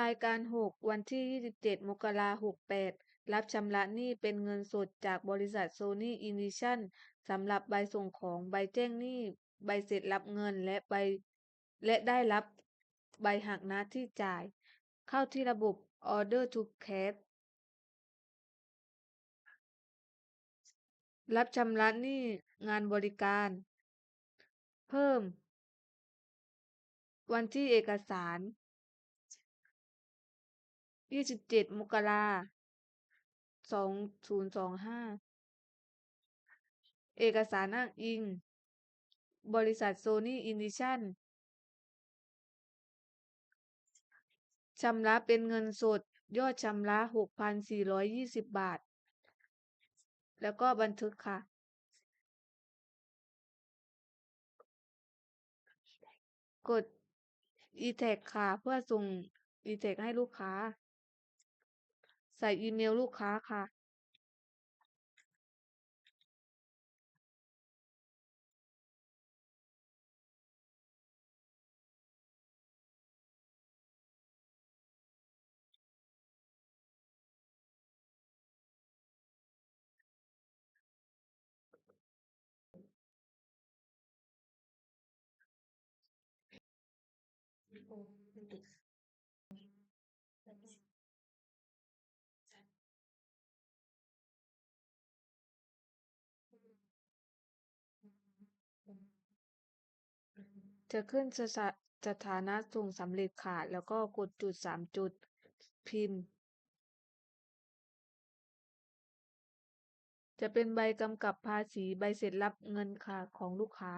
รายการ6วันที่27มกราคม68รับชำระหนี้เป็นเงินสดจากบริษัทโซนี่อินดิชั่นสำหรับใบส่งของใบแจ้งหนี้ใบเสร็จรับเงินและใบ และได้รับใบหักหน้าที่จ่าย เข้าที่ระบบ Order to Cash รับชำระหนี้งานบริการ เพิ่ม วันที่เอกสาร 27มกราคม2025เอกสารอ้างอิง บริษัทโซนี่อินดิชั่นชำระเป็นเงินสด ยอดชำระ6,420บาท แล้วก็บันทึกค่ะ กด e-tag ค่ะ เพื่อส่ง e-tag ให้ลูกค้า ใส่อีเมลลูกค้าค่ะ จะขึ้นสถานะส่งสำเร็จขาด แล้วก็กดจุด 3 จุด พิมพ์ จะเป็นใบกำกับภาษีใบเสร็จรับเงินค่ะของลูกค้า